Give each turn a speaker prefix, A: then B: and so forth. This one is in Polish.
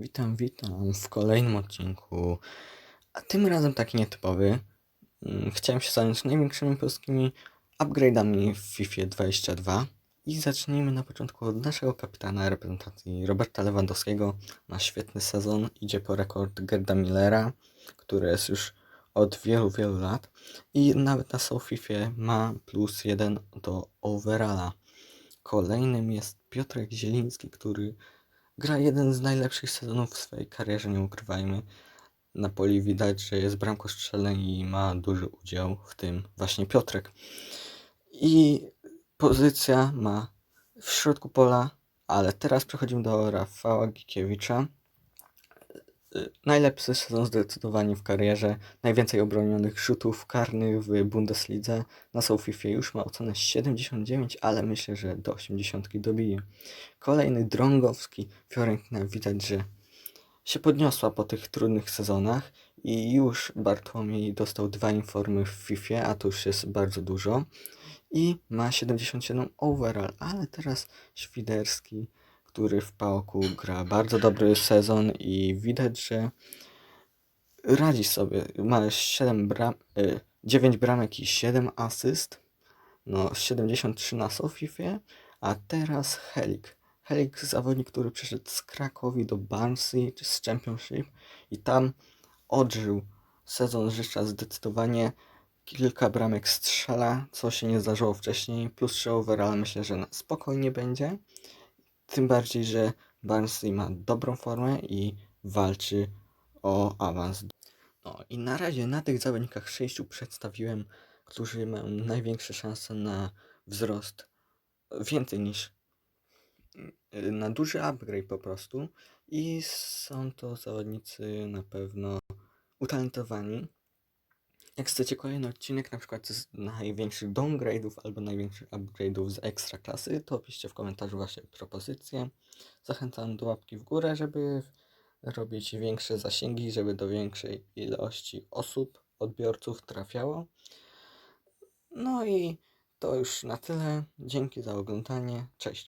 A: Witam, witam w kolejnym odcinku, a tym razem taki nietypowy. Mm, Chciałem się zająć największymi polskimi upgrade'ami w FIFA 22 i zacznijmy na początku od naszego kapitana reprezentacji Roberta Lewandowskiego. Ma świetny sezon, idzie po rekord Gerda Millera, który jest już od wielu, wielu lat i nawet na SoFIFie ma plus jeden do overalla. Kolejnym jest Piotrek Zieliński, który gra jeden z najlepszych sezonów w swojej karierze, nie ukrywajmy. Na poli widać, że jest bramkostrzelny i ma duży udział w tym właśnie Piotrek. I pozycja ma w środku pola, ale teraz przechodzimy do Rafała Gikiewicza. Y, Najlepszy sezon zdecydowanie w karierze, najwięcej obronionych rzutów karnych w Bundeslidze. Na SoFIFie już ma ocenę 79, ale myślę, że do 80 dobije. Kolejny Drągowski. Fiorentina widać, że się podniosła po tych trudnych sezonach i już Bartłomiej dostał dwa informy w FIFA, a to już jest bardzo dużo. I ma 77 overall, ale teraz Świderski, który w Pałku gra bardzo dobry sezon i widać, że radzi sobie. Ma 7 bram, y, 9 bramek i 7 asyst. No, 73 na Sofifie, a teraz Helik. Helik zawodnik, który przyszedł z Krakowi do Barnsley z Championship i tam odżył sezon życza zdecydowanie. Kilka bramek strzela, co się nie zdarzyło wcześniej, plus 3 overall myślę, że spokojnie będzie. Tym bardziej, że Barnsley ma dobrą formę i walczy o awans. No i na razie na tych zawodnikach sześciu przedstawiłem, którzy mają największe szanse na wzrost. Więcej niż y, na duży upgrade po prostu. I są to zawodnicy na pewno utalentowani. Jak chcecie kolejny odcinek, na przykład z największych downgrade'ów albo największych upgrade'ów z ekstra klasy, to piszcie w komentarzu wasze propozycje. Zachęcam do łapki w górę, żeby robić większe zasięgi, żeby do większej ilości osób, odbiorców trafiało. No i to już na tyle. Dzięki za oglądanie. Cześć.